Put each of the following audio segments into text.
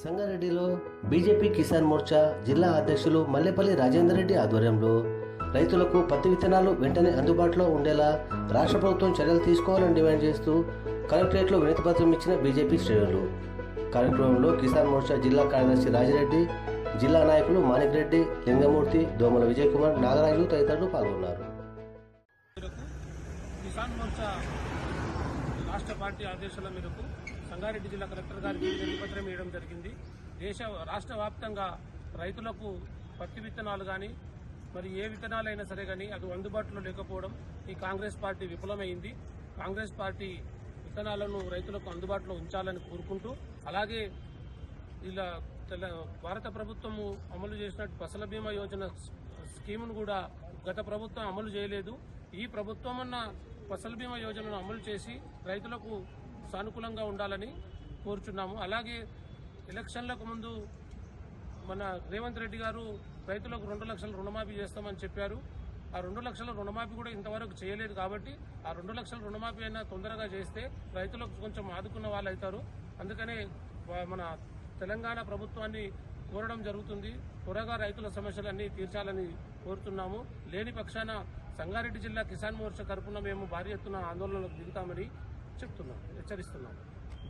సంగారెడ్డిలో బీజేపీ కిసాన్ మోర్చా జిల్లా అధ్యక్షులు మల్లెపల్లి రాజేందర్ రెడ్డి ఆధ్వర్యంలో రైతులకు పత్తి విత్తనాలు వెంటనే అందుబాటులో ఉండేలా రాష్ట్ర ప్రభుత్వం చర్యలు తీసుకోవాలని డిమాండ్ చేస్తూ కలెక్టరేట్లో వినతిపత్రం ఇచ్చిన బీజేపీ శ్రేణులు. కార్యక్రమంలో కిసాన్ మోర్చా జిల్లా కార్యదర్శి రాజిరెడ్డి జిల్లా నాయకులు మాణిక్ రెడ్డి లింగమూర్తి దోమల విజయ్ కుమార్ నాగరాజు తదితరులు పాల్గొన్నారు. కిసాన్ మోర్చా రాష్ట్ర పార్టీ ఆదేశాల మేరకు సంగారెడ్డి జిల్లా కలెక్టర్ గారికి వినతిపత్రం ఇవ్వడం జరిగింది. దేశ రాష్ట్ర వ్యాప్తంగా రైతులకు పత్తి విత్తనాలు కానీ మరి ఏ విత్తనాలైనా సరే కానీ అది అందుబాటులో లేకపోవడం ఈ కాంగ్రెస్ పార్టీ విఫలమైంది. కాంగ్రెస్ పార్టీ విత్తనాలను రైతులకు అందుబాటులో ఉంచాలని కోరుకుంటూ అలాగే ఇలా భారత ప్రభుత్వము అమలు చేసినట్టు ఫసల బీమా యోజన స్కీమ్ను స్కీమును కూడా గత ప్రభుత్వం అమలు చేయలేదు. ఈ ప్రభుత్వం అన్న ఫసల్ బీమా యోజనను అమలు చేసి రైతులకు సానుకూలంగా ఉండాలని కోరుచున్నాము. అలాగే ఎలక్షన్లకు ముందు మన రేవంత్ రెడ్డి గారు రైతులకు రెండు లక్షల రుణమాఫీ చేస్తామని చెప్పారు. ఆ రెండు లక్షల రుణమాఫీ కూడా ఇంతవరకు చేయలేదు కాబట్టి ఆ రెండు లక్షల రుణమాఫీ అయినా తొందరగా చేస్తే రైతులకు కొంచెం ఆదుకున్న వాళ్ళు అవుతారు అందుకనే మన తెలంగాణ ప్రభుత్వాన్ని కోరడం జరుగుతుంది. త్వరగా రైతుల సమస్యలన్నీ తీర్చాలని కోరుతున్నాము. లేని పక్షాన సంగారెడ్డి జిల్లా కిసాన్ మోర్చా తరపున మేము భారీ ఎత్తున ఆందోళనలకు దిగుతామని చెప్తున్నాం హెచ్చరిస్తున్నాం.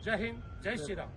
జై హింద్ జై శ్రీరామ్.